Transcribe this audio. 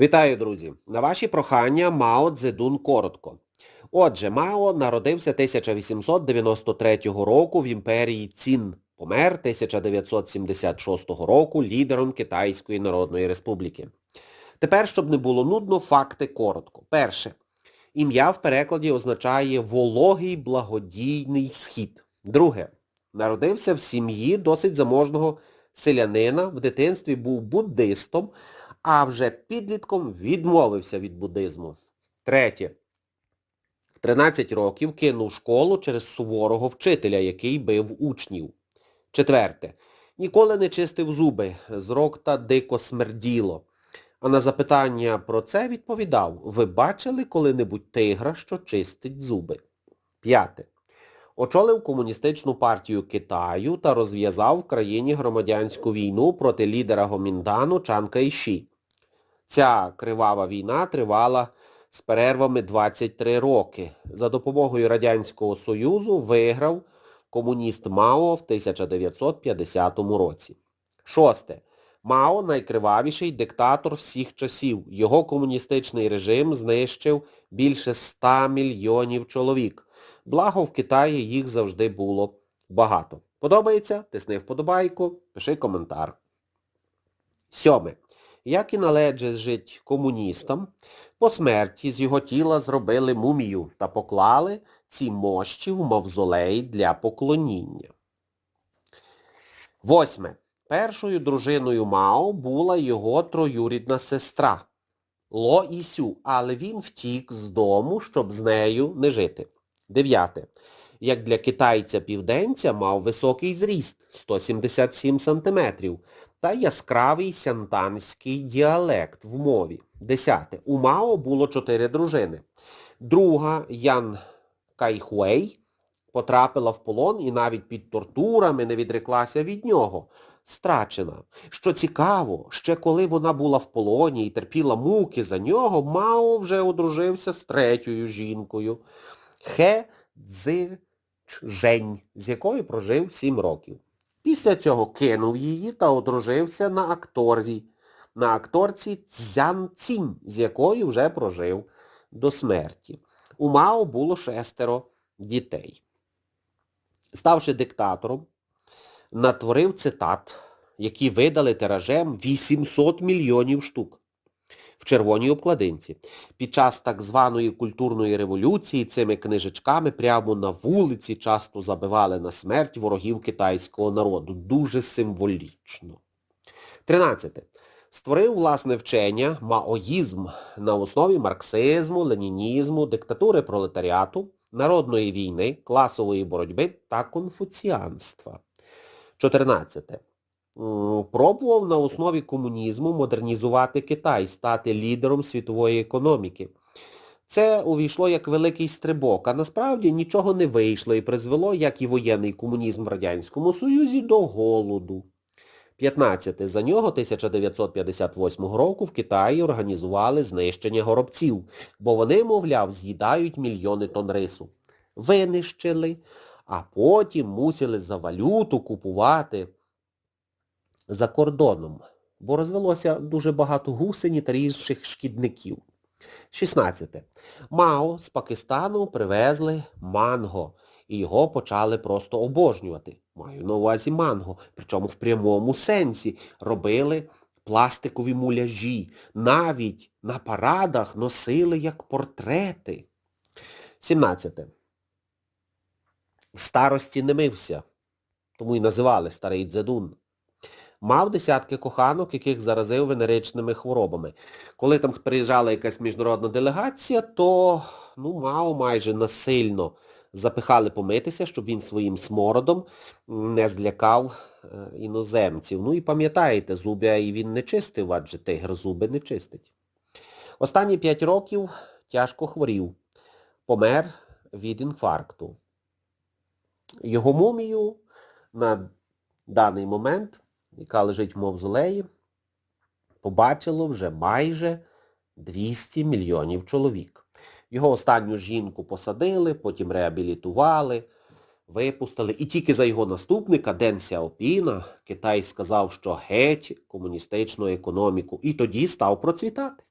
Вітаю, друзі! На ваші прохання Мао Цзедун коротко. Отже, Мао народився 1893 року в імперії Цін. Помер 1976 року лідером Китайської Народної Республіки. Тепер, щоб не було нудно, факти коротко. Перше. Ім'я в перекладі означає вологий благодійний схід. Друге. Народився в сім'ї досить заможного селянина, в дитинстві був буддистом, а вже підлітком відмовився від буддизму. Третє. В 13 років кинув школу через суворого вчителя, який бив учнів. Четверте. Ніколи не чистив зуби, з рокта дико смерділо. А на запитання про це відповідав, ви бачили коли-небудь тигра, що чистить зуби? П'яте. Очолив комуністичну партію Китаю та розв'язав в країні громадянську війну проти лідера Гоміндану Чан Кайші. Ця кривава війна тривала з перервами 23 роки. За допомогою Радянського Союзу виграв комуніст Мао в 1950 році. Шосте. Мао найкривавіший диктатор всіх часів. Його комуністичний режим знищив більше 100 мільйонів чоловік. Благо в Китаї їх завжди було багато. Подобається? Тисни вподобайку, пиши коментар. Сьоме. Як і належить комуністам, по смерті з його тіла зробили мумію та поклали ці мощі в мавзолей для поклоніння. Восьме. Першою дружиною Мао була його троюрідна сестра Ло Ісю, але він втік з дому, щоб з нею не жити. Дев'яте. Як для китайця-південця мав високий зріст 177 см та яскравий сянтанський діалект в мові. Десяте. У Мао було чотири дружини. Друга Ян Кайхуей потрапила в полон і навіть під тортурами не відреклася від нього. Страчена. Що цікаво, ще коли вона була в полоні і терпіла муки за нього, Мао вже одружився з третьою жінкою. Хе Цзичжень, з якою прожив сім років. Після цього кинув її та одружився на акторі, на акторці Цзян Цінь, з якою вже прожив до смерті. У Мао було шестеро дітей. Ставши диктатором, натворив цитат, які видали тиражем 800 мільйонів штук в червоній обкладинці. Під час так званої культурної революції цими книжечками прямо на вулиці часто забивали на смерть ворогів китайського народу. Дуже символічно. 13. Створив власне вчення маоїзм на основі марксизму, ленінізму, диктатури пролетаріату, народної війни, класової боротьби та конфуціанства. 14. М, Пробував на основі комунізму модернізувати Китай, стати лідером світової економіки. Це увійшло як великий стрибок, а насправді нічого не вийшло і призвело, як і воєнний комунізм в Радянському Союзі, до голоду. 15. За нього 1958 року в Китаї організували знищення горобців, бо вони, мовляв, з'їдають мільйони тонн рису. Винищили, а потім мусили за валюту купувати за кордоном, бо розвелося дуже багато гусені та інших шкідників. 16. Мао з Пакистану привезли манго, і його почали просто обожнювати. Маю на увазі манго, причому в прямому сенсі. Робили пластикові муляжі, навіть на парадах носили як портрети. 17. В старості не мився, тому і називали старий дзедун. Мав десятки коханок, яких заразив венеричними хворобами. Коли там приїжджала якась міжнародна делегація, то ну, Мао майже насильно запихали помитися, щоб він своїм смородом не злякав е, іноземців. Ну і пам'ятаєте, зуби і він не чистив, адже тигр зуби не чистить. Останні п'ять років тяжко хворів. Помер від інфаркту. Його мумію на даний момент яка лежить в мавзолеї, побачило вже майже 200 мільйонів чоловік. Його останню жінку посадили, потім реабілітували, випустили. І тільки за його наступника Ден Сяопіна Китай сказав, що геть комуністичну економіку. І тоді став процвітати.